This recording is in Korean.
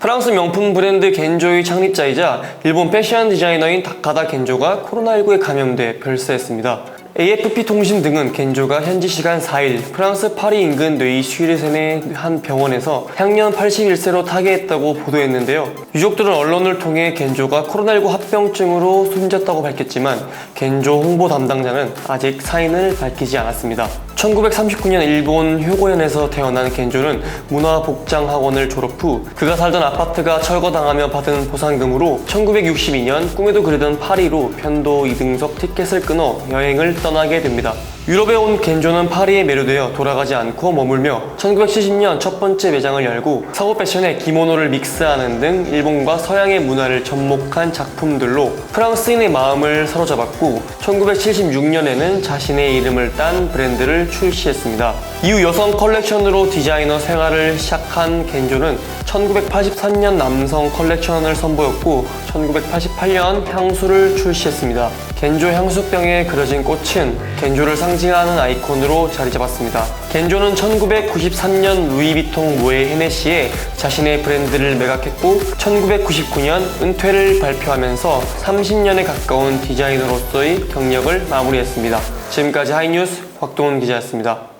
프랑스 명품 브랜드 겐조의 창립자이자 일본 패션 디자이너인 다카다 겐조가 코로나19에 감염돼 별세했습니다. AFP 통신 등은 겐조가 현지 시간 4일 프랑스 파리 인근 뇌이 슈르센의 한 병원에서 향년 81세로 타계했다고 보도했는데요. 유족들은 언론을 통해 겐조가 코로나19 합병증으로 숨졌다고 밝혔지만 겐조 홍보 담당자는 아직 사인을 밝히지 않았습니다. 1939년 일본 효고현에서 태어난 겐조는 문화복장학원을 졸업 후 그가 살던 아파트가 철거당하며 받은 보상금으로 1962년 꿈에도 그리던 파리로 편도 2등석 티켓을 끊어 여행을 떠나게 됩니다. 유럽에 온 겐조는 파리에 매료되어 돌아가지 않고 머물며 1970년 첫 번째 매장을 열고 서구 패션에 기모노를 믹스하는 등 일본과 서양의 문화를 접목한 작품들로 프랑스인의 마음을 사로잡았고 1976년에는 자신의 이름을 딴 브랜드를 출시했습니다. 이후 여성 컬렉션으로 디자이너 생활을 시작한 겐조는 1983년 남성 컬렉션을 선보였고 1988년 향수를 출시했습니다. 겐조 향수병에 그려진 꽃은 겐조를 상징하는 아이콘으로 자리 잡았습니다. 겐조는 1993년 루이비통 모의 헤네시에 자신의 브랜드를 매각했고 1999년 은퇴를 발표하면서 30년에 가까운 디자이너로서의 경력을 마무리했습니다. 지금까지 하이뉴스 곽동훈 기자였습니다.